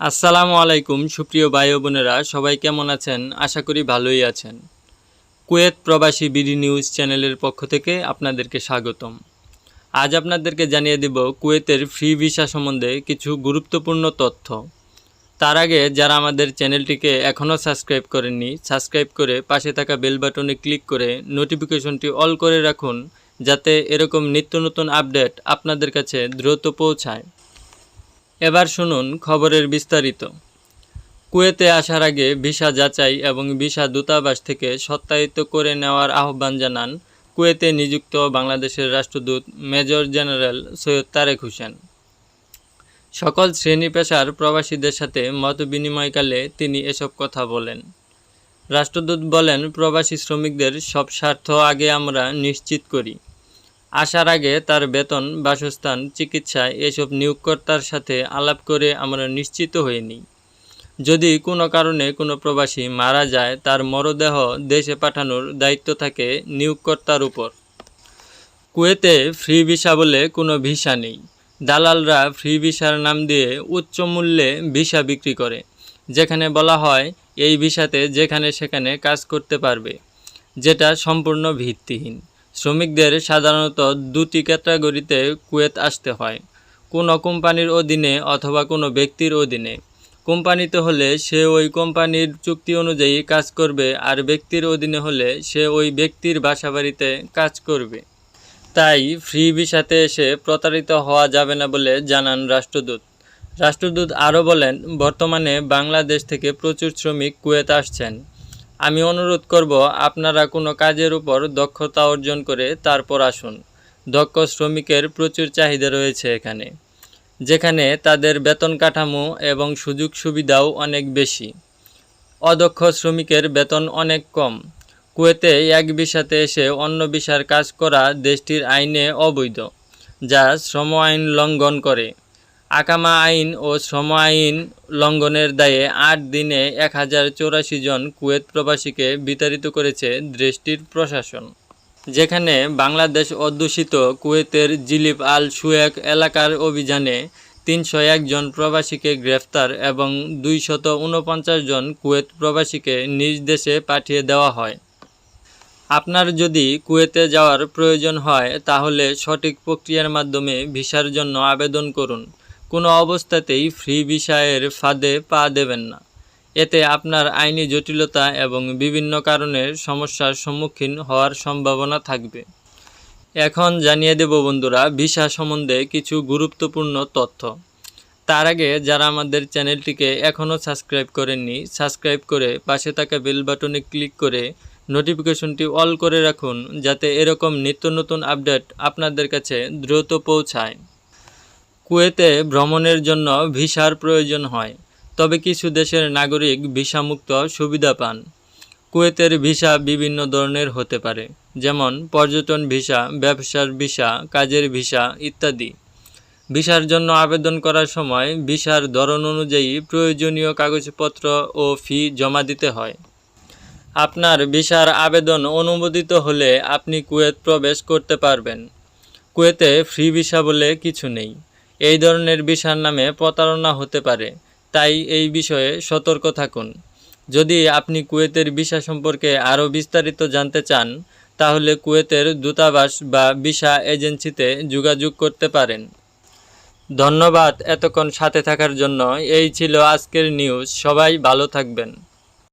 আসসালামু আলাইকুম, সুপ্রিয় ভাই বোনেরা, সবাই কেমন আছেন? আশা করি ভালোই আছেন। কুয়েত প্রবাসী বিডি নিউজ চ্যানেলের পক্ষ থেকে আপনাদেরকে স্বাগতম। আজ আপনাদেরকে জানিয়ে দেব কুয়েতের ফ্রি ভিসা সম্বন্ধে কিছু গুরুত্বপূর্ণ তথ্য। তার আগে যারা আমাদের চ্যানেলটিকে এখনও সাবস্ক্রাইব করেননি, সাবস্ক্রাইব করে পাশে থাকা বেল বাটনে ক্লিক করে নোটিফিকেশনটি অল করে রাখুন, যাতে এরকম নিত্য নতুন আপডেট আপনাদের কাছে দ্রুত পৌঁছায়। এবার শুনুন খবরের বিস্তারিত। কুয়েতে আসার আগে ভিসা যাচাই এবং ভিসা দূতাবাস থেকে সত্যায়িত করে নেওয়ার আহ্বান জানান কুয়েতে নিযুক্ত বাংলাদেশের রাষ্ট্রদূত মেজর জেনারেল সৈয়দ তারেক হোসেন। সকল শ্রেণি পেশার প্রবাসীদের সাথে মত বিনিময়কালে তিনি এসব কথা বলেন। রাষ্ট্রদূত বলেন, প্রবাসী শ্রমিকদের সব স্বার্থ আগে আমরা নিশ্চিত করি। আসার আগে তার বেতন, বাসস্থান, চিকিৎসা এসব নিয়োগকর্তার সাথে আলাপ করে আমরা নিশ্চিত হইনি। যদি কোনো কারণে কোনো প্রবাসী মারা যায়, তার মরদেহ দেশে পাঠানোর দায়িত্ব থাকে নিয়োগকর্তার উপর। কুয়েতে ফ্রি ভিসা বলে কোনো ভিসা নেই। দালালরা ফ্রি ভিসার নাম দিয়ে উচ্চ মূল্যে ভিসা বিক্রি করে, যেখানে বলা হয় এই ভিসাতে যেখানে সেখানে কাজ করতে পারবে, যেটা সম্পূর্ণ ভিত্তিহীন। শ্রমিকদের সাধারণত দুটি ক্যাটাগরিতে কুয়েত আসতে হয়, কোনো কোম্পানির অধীনে অথবা কোনো ব্যক্তির অধীনে। কোম্পানিতে হলে সে ওই কোম্পানির চুক্তি অনুযায়ী কাজ করবে আর ব্যক্তির অধীনে হলে সে ওই ব্যক্তির বাসাবাড়িতে কাজ করবে। তাই ফ্রি ভিসাতে এসে প্রতারিত হওয়া যাবে না বলে জানান রাষ্ট্রদূত। রাষ্ট্রদূত আরও বলেন, বর্তমানে বাংলাদেশ থেকে প্রচুর শ্রমিক কুয়েত আসছেন। আমি অনুরোধ করব, আপনারা কোনো কাজের উপর দক্ষতা অর্জন করে তারপর আসুন। দক্ষ শ্রমিকের প্রচুর চাহিদা রয়েছে এখানে, যেখানে তাদের বেতন কাঠামো এবং সুযোগ সুবিধাও অনেক বেশি। অদক্ষ শ্রমিকের বেতন অনেক কম। কুয়েতে এক ভিসাতে এসে অন্য ভিসার কাজ করা দেশটির আইনে অবৈধ, যা শ্রম আইন লঙ্ঘন করে। আকামা আইন ও শ্রম আইন লঙ্ঘনের দায়ে আট দিনে এক হাজার চৌরাশি জন কুয়েত প্রবাসীকে বিতাড়িত করেছে দেশটির প্রশাসন। যেখানে বাংলাদেশ অধ্যুষিত কুয়েতের জিলিপ আল সুয়েক এলাকার অভিযানে তিনশো একজন প্রবাসীকে গ্রেফতার এবং দুইশত উনপঞ্চাশ জন কুয়েত প্রবাসীকে নিজ দেশে পাঠিয়ে দেওয়া হয়। আপনার যদি কুয়েতে যাওয়ার প্রয়োজন হয়, তাহলে সঠিক প্রক্রিয়ার মাধ্যমে ভিসার জন্য আবেদন করুন। কোনো অবস্থাতেই ফ্রি ভিসায়ের ফাঁদে পা দেবেন না। এতে আপনার আইনি জটিলতা এবং বিভিন্ন কারণের সমস্যার সম্মুখীন হওয়ার সম্ভাবনা থাকবে। এখন জানিয়ে দেব বন্ধুরা, ভিসা সম্বন্ধে কিছু গুরুত্বপূর্ণ তথ্য। তার আগে যারা আমাদের চ্যানেলটিকে এখনও সাবস্ক্রাইব করেননি, সাবস্ক্রাইব করে পাশে থাকা বেল বাটনে ক্লিক করে নোটিফিকেশনটি অল করে রাখুন, যাতে এরকম নিত্য নতুন আপডেট আপনাদের কাছে দ্রুত পৌঁছায়। কুয়েতে ভ্রমণের জন্য ভিসার প্রয়োজন হয়, তবে কিছু দেশের নাগরিক ভিসামুক্ত সুবিধা পান। কুয়েতের ভিসা বিভিন্ন ধরনের হতে পারে, যেমন পর্যটন ভিসা, ব্যবসার ভিসা, কাজের ভিসা ইত্যাদি। ভিসার জন্য আবেদন করার সময় ভিসার ধরন অনুযায়ী প্রয়োজনীয় কাগজপত্র ও ফি জমা দিতে হয়। আপনার ভিসার আবেদন অনুমোদিত হলে আপনি কুয়েত প্রবেশ করতে পারবেন। কুয়েতে ফ্রি ভিসা বলে কিছু নেই। এই ধরনের ভিসার নামে প্রতারণা হতে পারে, তাই এই বিষয়ে সতর্ক থাকুন। যদি আপনি কুয়েতের ভিসা সম্পর্কে আরও বিস্তারিত জানতে চান, তাহলে কুয়েতের দূতাবাস বা ভিসা এজেন্সিতে যোগাযোগ করতে পারেন। ধন্যবাদ এতক্ষণ সাথে থাকার জন্য। এই ছিল আজকের নিউজ। সবাই ভালো থাকবেন।